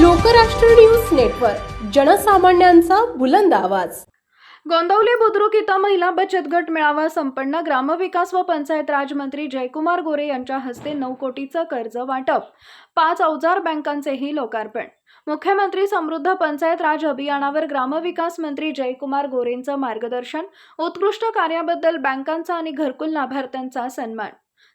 Lokrashtra news network जनसामान्यांचा बुलंद आवाज. गोंदवले बुद्रुक इथं महिला बचत गट मेळावा संपन्न. ग्रामविकास व पंचायत राजमंत्री जयकुमार गोरे यांच्या हस्ते नऊ कोटीचं कर्ज वाटप. पाच अवजार बँकांचेही लोकार्पण. मुख्यमंत्री समृद्ध पंचायत राज अभियानावर ग्रामविकास मंत्री जयकुमार गोरेंचं मार्गदर्शन. उत्कृष्ट कार्याबद्दल बँकांचा आणि घरकुल लाभार्थ्यांचा सन्मान.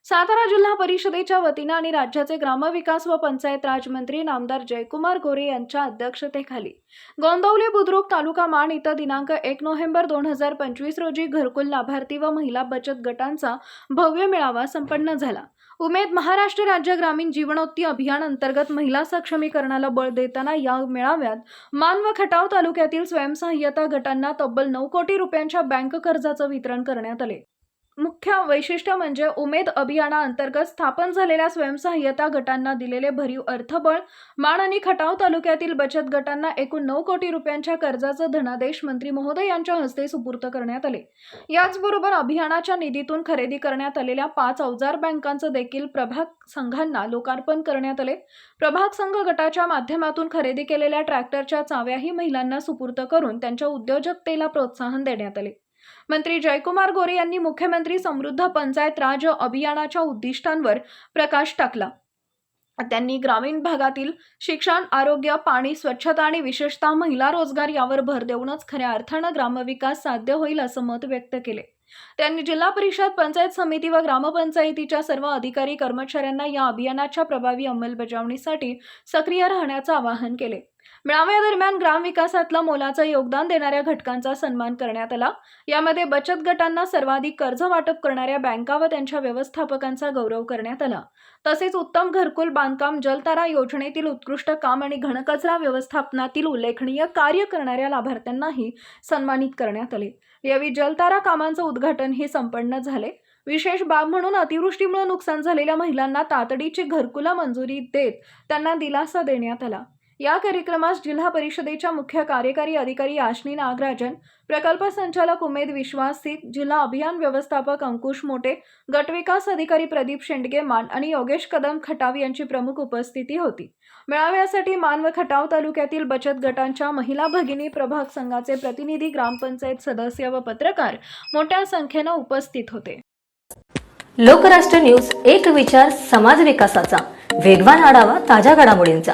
सातारा जिल्हा परिषदेच्या वतीनं आणि राज्याचे ग्रामविकास व पंचायत राजमंत्री नामदार जयकुमार गोरे यांच्या अध्यक्षतेखाली गोंदवले बुद्रुक तालुका मान इथं दिनांक एक नोव्हेंबर दोन हजार पंचवीस रोजी घरकुल लाभार्थी व महिला बचत गटांचा भव्य मेळावा संपन्न झाला. उमेद महाराष्ट्र राज्य ग्रामीण जीवनोत्ती अभियान अंतर्गत महिला सक्षमीकरणाला बळ देताना या मेळाव्यात मान व खटाव तालुक्यातील स्वयंसहाय्यता गटांना तब्बल नऊ कोटी रुपयांच्या बँक कर्जाचं वितरण करण्यात आले. मुख्य वैशिष्ट्य म्हणजे उमेद अभियानाअंतर्गत स्थापन झालेल्या स्वयंसहाय्यता गटांना दिलेले भरीव अर्थबळ माण आणि खटाव तालुक्यातील बचत गटांना एकूण नऊ कोटी रुपयांच्या कर्जाचं धनादेश मंत्री महोदय यांच्या हस्ते सुपूर्त करण्यात आले. याचबरोबर अभियानाच्या निधीतून खरेदी करण्यात आलेल्या पाच अवजार बँकांचं देखील प्रभाग संघांना लोकार्पण करण्यात आले. प्रभाग संघ गटाच्या माध्यमातून खरेदी केलेल्या ट्रॅक्टरच्या चाव्याही महिलांना सुपूर्त करून त्यांच्या उद्योजकतेला प्रोत्साहन देण्यात आले. मंत्री जयकुमार गोरे यांनी मुख्यमंत्री समृद्ध पंचायत राज अभियानाच्या उद्दिष्टांवर प्रकाश टाकला. त्यांनी ग्रामीण भागातील शिक्षण आरोग्य पाणी स्वच्छता आणि विशेषतः महिला रोजगार यावर भर देऊनच खऱ्या अर्थानं ग्रामविकास साध्य होईल असं मत व्यक्त केले. त्यांनी जिल्हा परिषद पंचायत समिती व ग्रामपंचायतीच्या सर्व अधिकारी कर्मचाऱ्यांना या अभियानाच्या प्रभावी अंमलबजावणीसाठी सक्रिय राहण्याचं आवाहन केले. मेळाव्यादरम्यान ग्रामविकासातलं मोलाचं योगदान देणाऱ्या घटकांचा सन्मान करण्यात आला. यामध्ये बचत गटांना सर्वाधिक कर्ज वाटप करणाऱ्या बँका व त्यांच्या व्यवस्थापकांचा गौरव करण्यात आला. तसेच उत्तम घरकुल बांधकाम जलतारा योजनेतील उत्कृष्ट काम आणि घनकचरा व्यवस्थापनातील उल्लेखनीय कार्य करणाऱ्या लाभार्थ्यांनाही सन्मानित करण्यात आले. यावेळी जलतारा कामांचं उद्घाटनही संपन्न झाले. विशेष बाब म्हणून अतिवृष्टीमुळे नुकसान झालेल्या महिलांना तातडीची घरकुला मंजुरी देत त्यांना दिलासा देण्यात आला. या कार्यक्रमास जिल्हा परिषदेच्या मुख्य कार्यकारी अधिकारी आशनी नागराजन प्रकल्प संचालक उमेद विश्वास विश्वासित जिल्हा अभियान व्यवस्थापक अंकुश मोटे गटविकास अधिकारी प्रदीप शेंडगे मान आणि योगेश कदम खटाव यांची प्रमुख उपस्थिती होती. मेळाव्यासाठी मान व खटाव तालुक्यातील बचत गटांच्या महिला भगिनी प्रभाग संघाचे प्रतिनिधी ग्रामपंचायत सदस्य व पत्रकार मोठ्या संख्येनं उपस्थित होते. लोकराष्ट्र न्यूज एक विचार समाज विकासाचा. वेगवान आढावा ताज्या घडामोडींचा.